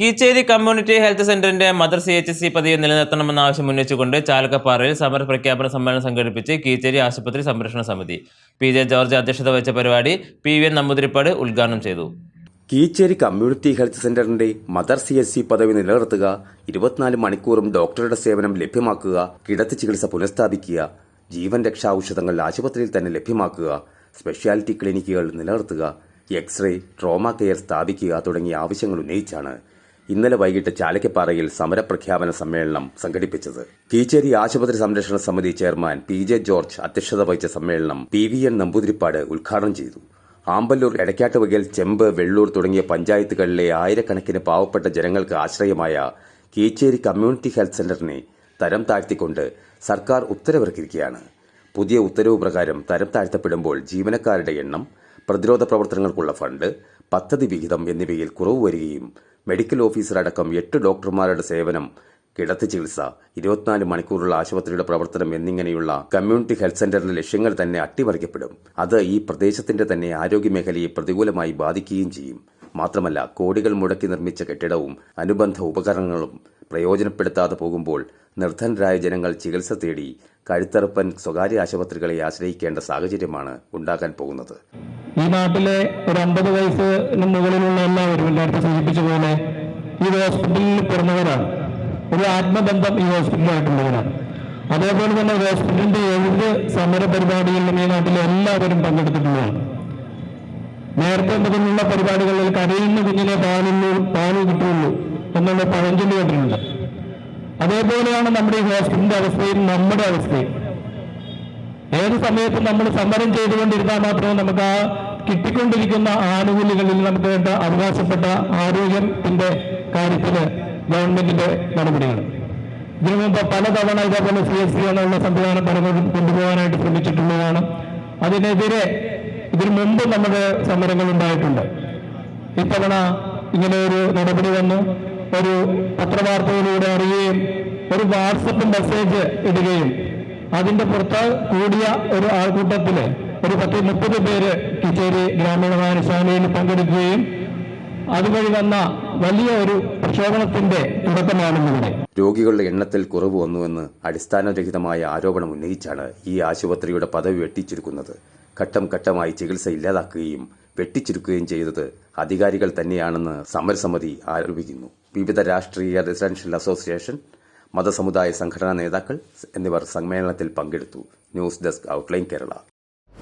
Keecheri community health സെന്ററിന്റെ mother C H C പതിവ് നിലനിർത്തണമെന്ന ആവശ്യം ഉന്നയിച്ചുകൊണ്ട് ചാലക്കപ്പാറയിൽ സമര പ്രഖ്യാപന സമ്മേളനം സംഘടിപ്പിച്ച് കീച്ചേരി ആശുപത്രി സംരക്ഷണ സമിതി പി ജെ ജോർജ് അധ്യക്ഷത വഹിച്ച പരിപാടി പി വി എൻ നമ്പൂതിരിപ്പാട് ഉദ്ഘാടനം ചെയ്തു. കീച്ചേരി കമ്മ്യൂണിറ്റി ഹെൽത്ത് സെന്ററിന്റെ മദർ സി എസ് സി പദവി നിലനിർത്തുക ഇരുപത്തിനാല് മണിക്കൂറും ഡോക്ടറുടെ സേവനം ലഭ്യമാക്കുക കിടത്തി ചികിത്സ പുനഃസ്ഥാപിക്കുക ജീവൻ രക്ഷാ ഔഷധങ്ങൾ ആശുപത്രിയിൽ തന്നെ ലഭ്യമാക്കുക സ്പെഷ്യാലിറ്റി ക്ലിനിക്കുകൾ നിലനിർത്തുക എക്സ്റേ ട്രോമ കെയർ സ്ഥാപിക്കുക തുടങ്ങിയ ആവശ്യങ്ങൾ ഉന്നയിച്ചാണ് ഇന്നലെ വൈകിട്ട് ചാലക്കപ്പാറയിൽ സമരപ്രഖ്യാപന സമ്മേളനം സംഘടിപ്പിച്ചത്. കീച്ചേരി ആശുപത്രി സംരക്ഷണ സമിതി ചെയർമാൻ പി ജെ ജോർജ് അധ്യക്ഷത വഹിച്ച സമ്മേളനം പി വി എൻ നമ്പൂതിരിപ്പാട് ഉദ്ഘാടനം ചെയ്തു. ആമ്പല്ലൂർ എടക്കാട്ടുവകൽ ചെമ്പ് വെള്ളൂർ തുടങ്ങിയ പഞ്ചായത്തുകളിലെ ആയിരക്കണക്കിന് പാവപ്പെട്ട ജനങ്ങൾക്ക് ആശ്രയമായ കീച്ചേരി കമ്മ്യൂണിറ്റി ഹെൽത്ത് സെന്ററിനെ തരം താഴ്ത്തിക്കൊണ്ട് സർക്കാർ ഉത്തരവിറക്കിയിരിക്കുകയാണ്. പുതിയ ഉത്തരവ് പ്രകാരം തരം താഴ്ത്തപ്പെടുമ്പോൾ ജീവനക്കാരുടെ എണ്ണം പ്രതിരോധ പ്രവർത്തനങ്ങൾക്കുള്ള ഫണ്ട് പദ്ധതി വിഹിതം എന്നിവയിൽ കുറവ് വരികയും മെഡിക്കൽ ഓഫീസർ അടക്കം എട്ട് ഡോക്ടർമാരുടെ സേവനം കിടത്തി ചികിത്സ ഇരുപത്തിനാല് മണിക്കൂറുള്ള ആശുപത്രിയുടെ പ്രവർത്തനം എന്നിങ്ങനെയുള്ള കമ്മ്യൂണിറ്റി ഹെൽത്ത് സെന്ററിന്റെ ലക്ഷ്യങ്ങൾ തന്നെ അട്ടിമറിക്കപ്പെടും. അത് ഈ പ്രദേശത്തിന്റെ തന്നെ ആരോഗ്യ മേഖലയെ പ്രതികൂലമായി ബാധിക്കുകയും ചെയ്യും. മാത്രമല്ല കോടികൾ മുടക്കി നിർമ്മിച്ച കെട്ടിടവും അനുബന്ധ ഉപകരണങ്ങളും പ്രയോജനപ്പെടുത്താതെ പോകുമ്പോൾ നിർധനരായ ജനങ്ങൾ ചികിത്സ തേടി കഴുത്തറുപ്പൻ സ്വകാര്യ ആശുപത്രികളെ ആശ്രയിക്കേണ്ട സാഹചര്യമാണ് ഉണ്ടാകാൻ പോകുന്നത്. ഈ നാട്ടിലെ ഒരു അമ്പത് വയസ്സിന് മുകളിലുള്ള എല്ലാവരും നേരത്തെ സൂചിപ്പിച്ച പോലെ ഈ ഹോസ്പിറ്റലിൽ പിറന്നവരാണ്. ഒരു ആത്മബന്ധം ഈ ഹോസ്പിറ്റലുമായിട്ടുള്ളവരാണ് അതേപോലെ തന്നെ ഹോസ്പിറ്റലിന്റെ ഏത് സമര പരിപാടികളിലും ഈ നാട്ടിലെ എല്ലാവരും പങ്കെടുത്തിട്ടുള്ളതാണ്. നേരത്തെ മുതലുള്ള പരിപാടികളിൽ കരയുന്ന കുഞ്ഞിനെ പാലുള്ളൂ പാൽ കിട്ടുള്ളൂ എന്നുള്ള പഴഞ്ചൊല്ലി കേട്ടിട്ടുണ്ട്. അതേപോലെയാണ് നമ്മുടെ ഈ ഹോസ്പിറ്റലിന്റെ അവസ്ഥയും നമ്മുടെ അവസ്ഥയും. ഏത് സമയത്തും നമ്മൾ സമരം ചെയ്തുകൊണ്ടിരുന്നാൽ മാത്രമേ നമുക്ക് ആ കിട്ടിക്കൊണ്ടിരിക്കുന്ന ആനുകൂല്യങ്ങളിൽ നമുക്ക് വേണ്ട അവകാശപ്പെട്ട ആരോഗ്യത്തിന്റെ കാര്യത്തിൽ ഗവൺമെന്റിന്റെ നടപടികൾ. ഇതിനു മുമ്പ് പലതവണ ഇതേപോലെ സി എസ് സി എന്നുള്ള സംവിധാനം പലപ്പോഴും കൊണ്ടുപോകാനായിട്ട് ശ്രമിച്ചിട്ടുള്ളതാണ്. അതിനെതിരെ ഇതിനു മുമ്പ് നമ്മുടെ സമരങ്ങൾ ഉണ്ടായിട്ടുണ്ട്. ഇത്തവണ ഇങ്ങനെ ഒരു നടപടി വന്നു. ഒരു പത്രവാർത്തയിലൂടെ അറിയുകയും ഒരു വാട്സപ്പ് മെസ്സേജ് ഇടുകയും അതിന്റെ പുറത്ത് കൂടിയ ഒരു ആൾക്കൂട്ടത്തിൽ ഒരു പത്ത് മുപ്പത് പേര് കിച്ചേരി ഗ്രാമീണ വായനശാലയിൽ പങ്കെടുക്കുകയും അതുവഴി വന്ന വലിയ ഒരു പ്രക്ഷോഭണത്തിന്റെ തുടക്കമാണെന്നിവിടെ. രോഗികളുടെ എണ്ണത്തിൽ കുറവ് വന്നുവെന്ന് അടിസ്ഥാനരഹിതമായ ആരോപണം ഉന്നയിച്ചാണ് ഈ ആശുപത്രിയുടെ പദവി വെട്ടിച്ചുരുക്കുന്നത്. ഘട്ടം ഘട്ടമായി ചികിത്സ ഇല്ലാതാക്കുകയും വെട്ടിച്ചുരുക്കുകയും ചെയ്തത് അധികാരികൾ തന്നെയാണെന്ന് സമരസമിതി ആരോപിക്കുന്നു. വിവിധ രാഷ്ട്രീയ റെസിഡൻഷ്യൽ അസോസിയേഷൻ മതസമുദായ സംഘടനാ നേതാക്കൾ എന്നിവർ സമ്മേളനത്തിൽ പങ്കെടുത്തു. News desk outline Kerala.